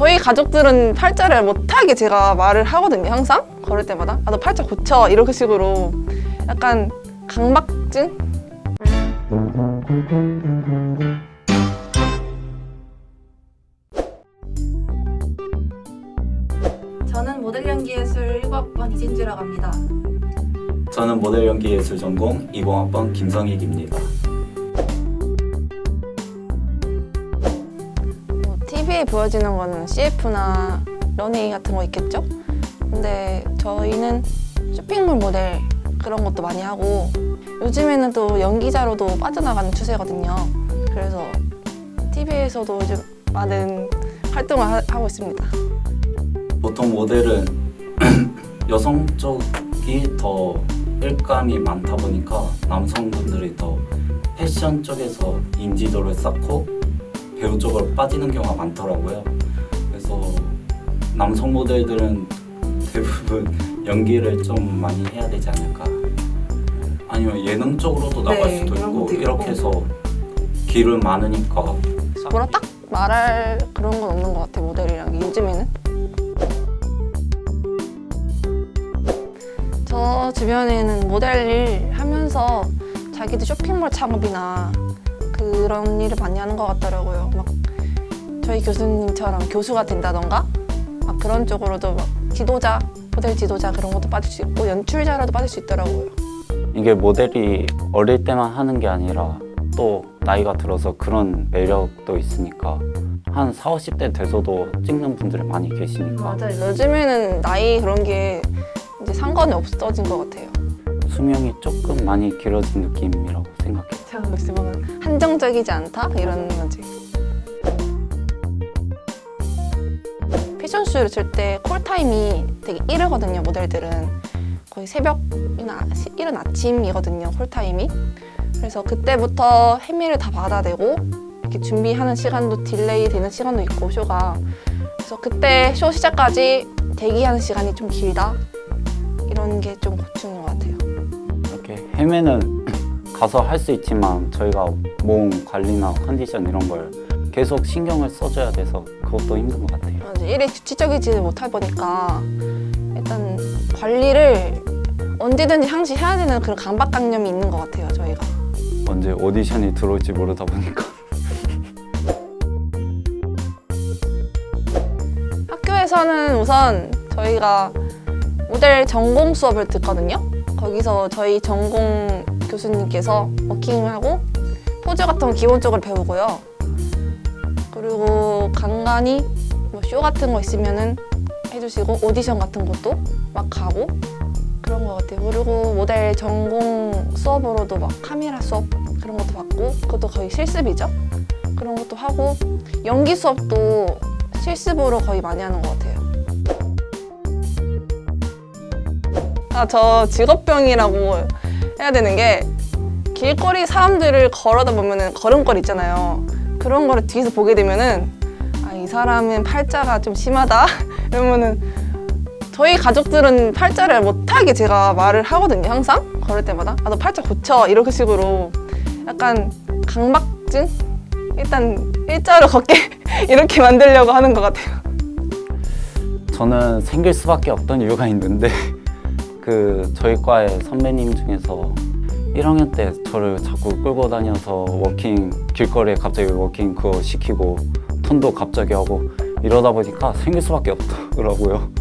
저희 가족들은 팔자를 못하게 제가 말을 하거든요. 항상 걸을 때마다 아 너 팔자 고쳐 이렇게 식으로 약간 강박증 저는 모델 연기 예술 1학번 이진주라고 합니다. 저는 모델 연기 예술 전공 20학번 김성익입니다. 보여지는 거는 CF나 런웨이 같은 거 있겠죠? 근데 저희는 쇼핑몰 모델 그런 것도 많이 하고 요즘에는 또 연기자로도 빠져나가는 추세거든요. 그래서 TV에서도 요즘 많은 활동을 하, 하고 있습니다. 보통 모델은 여성 쪽이 더 일감이 많다 보니까 남성분들이 더 패션 쪽에서 인지도를 쌓고 배우 쪽으로 빠지는 경우가 많더라고요. 그래서 남성 모델들은 대부분 연기를 좀 많이 해야 되지 않을까. 아니면 예능 쪽으로도 나갈 네, 수도 그런 있고 것도. 이렇게 해서 길을 많으니까 뭐라 딱 말할 그런 건 없는 것 같아요, 모델이랑 요즘에는. 저 주변에는 모델 일 하면서 자기도 쇼핑몰 창업이나 그런 일을 많이 하는 것 같더라고요. 막 저희 교수님처럼 교수가 된다던가 막 그런 쪽으로도 막 지도자, 모델 지도자 그런 것도 빠질 수 있고 연출자라도 빠질 수 있더라고요. 이게 모델이 어릴 때만 하는 게 아니라 또 나이가 들어서 그런 매력도 있으니까 한 4, 50대 돼서도 찍는 분들이 많이 계시니까 맞아요. 요즘에는 나이 그런 게 이제 상관이 없어진 것 같아요. 수명이 조금 많이 길어진 느낌이라고 생각해요. 제가 보면 한정적이지 않다? 이런 거지. 패션쇼를 칠 때 콜타임이 되게 이르거든요 모델들은. 거의 새벽이나 시- 이른 아침이거든요 콜타임이. 그래서 그때부터 헤매를 다 받아내고 이렇게 준비하는 시간도 딜레이 되는 시간도 있고 쇼가. 그래서 그때 쇼 시작까지 대기하는 시간이 좀 길다? 이런 게 좀 고충인 것 같아요. 이렇게 헤매는 가서 할 수 있지만 저희가 몸 관리나 컨디션 이런 걸 계속 신경을 써줘야 돼서 그것도 힘든 것 같아요. 일에 규칙적이지 못할 보니까 일단 관리를 언제든지 항시 해야 되는 그런 강박관념이 있는 것 같아요 저희가. 언제 오디션이 들어올지 모르다 보니까. 학교에서는 우선 저희가 모델 전공 수업을 듣거든요. 거기서 저희 전공 교수님께서 워킹을 하고 포즈 같은 거 기본적으로 배우고요 그리고 간간히 뭐 쇼 같은 거 있으면은 해주시고 오디션 같은 것도 막 가고 그런 것 같아요. 그리고 모델 전공 수업으로도 막 카메라 수업 그런 것도 받고 그것도 거의 실습이죠. 그런 것도 하고 연기 수업도 실습으로 거의 많이 하는 것 같아요. 아, 저 직업병이라고 해야 되는 게 길거리 사람들을 걸어다 보면은 걸음걸이 있잖아요. 그런 거를 뒤에서 보게 되면은 아, 이 사람은 팔자가 좀 심하다 이러면은 저희 가족들은 팔자를 못하게 제가 말을 하거든요. 항상 걸을 때마다 아 너 팔자 고쳐 이렇게 식으로 약간 강박증 일단 일자로 걷게 이렇게 만들려고 하는 것 같아요. 저는 생길 수밖에 없던 이유가 있는데 그 저희 과의 선배님 중에서 1학년 때 저를 자꾸 끌고 다녀서 워킹 길거리에 갑자기 워킹 그거 시키고 톤도 갑자기 하고 이러다 보니까 생길 수밖에 없더라고요.